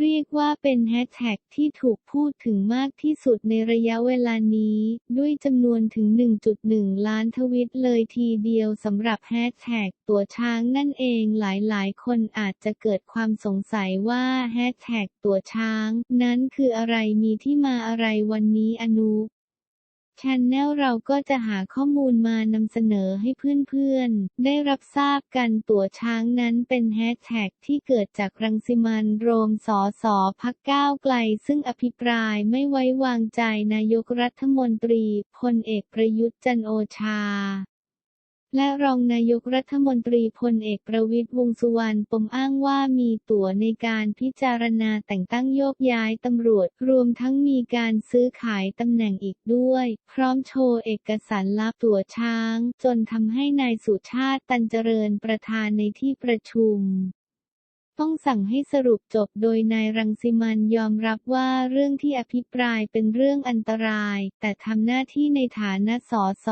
เรียกว่าเป็นแฮชแท็กที่ถูกพูดถึงมากที่สุดในระยะเวลานี้ ด้วยจำนวนถึง 1.1 ล้านทวิตเลยทีเดียวสำหรับแฮชแท็กตัวช้างนั่นเองหลายๆ คนอาจจะเกิดความสงสัยว่าแฮชแท็กตัวช้าง นั้นคืออะไรมีที่มาอะไรวันนี้อนุ ชแนลเราก็จะหาข้อมูลมานำเสนอให้เพื่อนๆ ได้รับทราบกันตั๋วช้างนั้นเป็นแฮชแท็กที่เกิดจากรังสิมันโรมสอสอพักก้าวไกล ซึ่งอภิปรายไม่ไว้วางใจนายกรัฐมนตรีพลเอกประยุทธ์จันโอชา และรองนายกรัฐมนตรีพลเอกประวิตรวงสุวรรณปมอ้างว่ามีตั๋วในการพิจารณาแต่งตั้งโยกย้ายตำรวจ รวมทั้งมีการซื้อขายตำแหน่งอีกด้วย พร้อมโชว์เอกสารลับตั๋วช้าง จนทำให้นายสุชาติตันเจริญประธานในที่ประชุมต้องสั่งให้สรุปจบโดยนายรังสิมันยอมรับว่าเรื่องที่อภิปรายเป็นเรื่องอันตราย แต่ทำหน้าที่ในฐานะสส